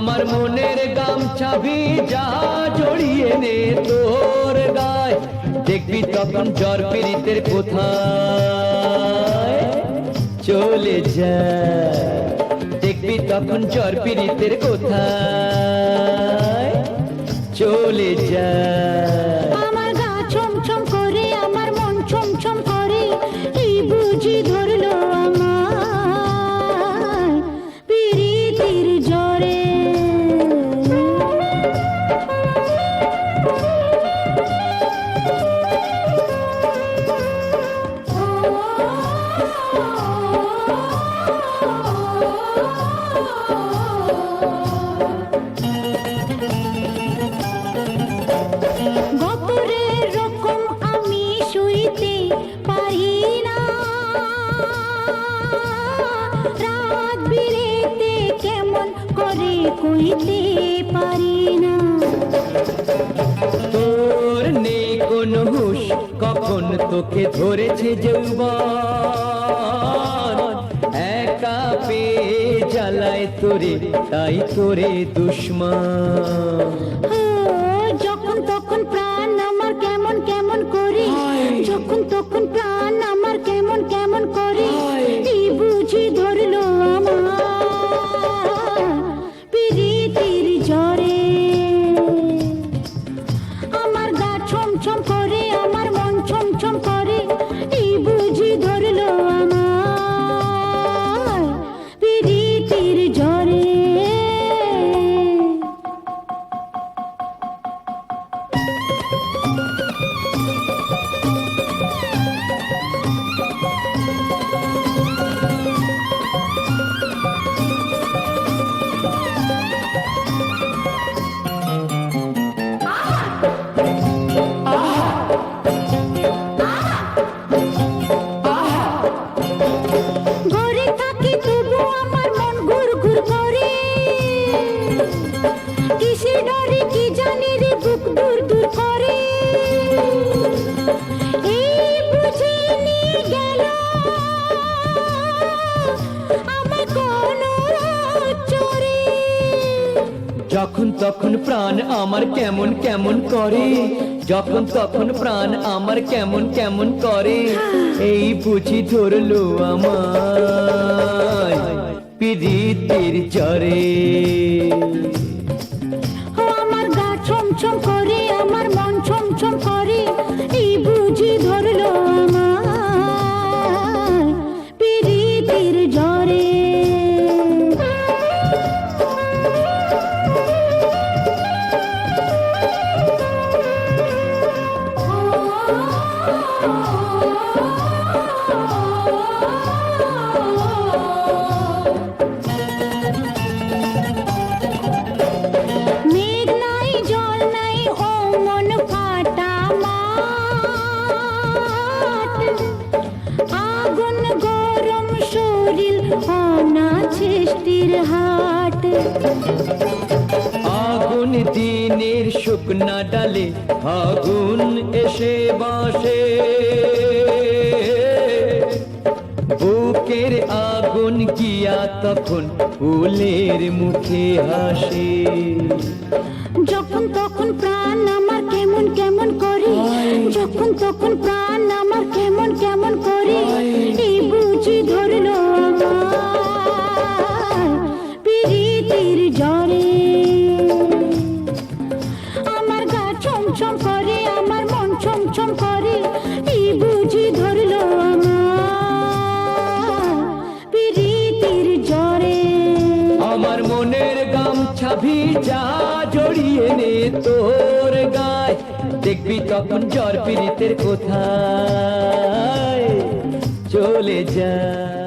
আমার মনের গামছা ভিজা জড়িয়ে নে তোর গায়। দেখবি তখন জ্বর পীড়িতের কোথায় চলে যায়। দেখবি তখন জ্বর পীড়িতের কোথায় চলে যায়। রাত বিরেতে কেমন করে কইতে পারি না। তোর নেই কোন হুশ কখন তোকে ধরেছে যৌবন। একা পেয়ে জ্বালায় তোরে তাই তোরে দুশ্মন। যখন তখন প্রাণ আমার কেমন কেমন করে যখন তখন প্রাণ যখন তখন প্রাণ আমার কেমন কেমন করে? যখন তখন প্রাণ আমার কেমন কেমন করে? এই বুঝি ধরলো আমার পিরিতির জ্বরে। আগুন দিনের শুকনা ডালে আগুন এসে বাসে। বুকের আগুন গিয়া তখন ফুলের মুখে হাসে। যখন তখন প্রাণ আমার কেমন কেমন করে যখন তখন জ্বরে আমার গা ছমছম করে, আমার মন ছমছম করে এই বুঝি ধরলো আমার পিরিতির জ্বরে। আমার মনের গামছা ভিজা জড়িয়ে নে তোর গায়। দেখবি দেখবি তখন জ্বর পীড়িতের কোথায় চলে যায়।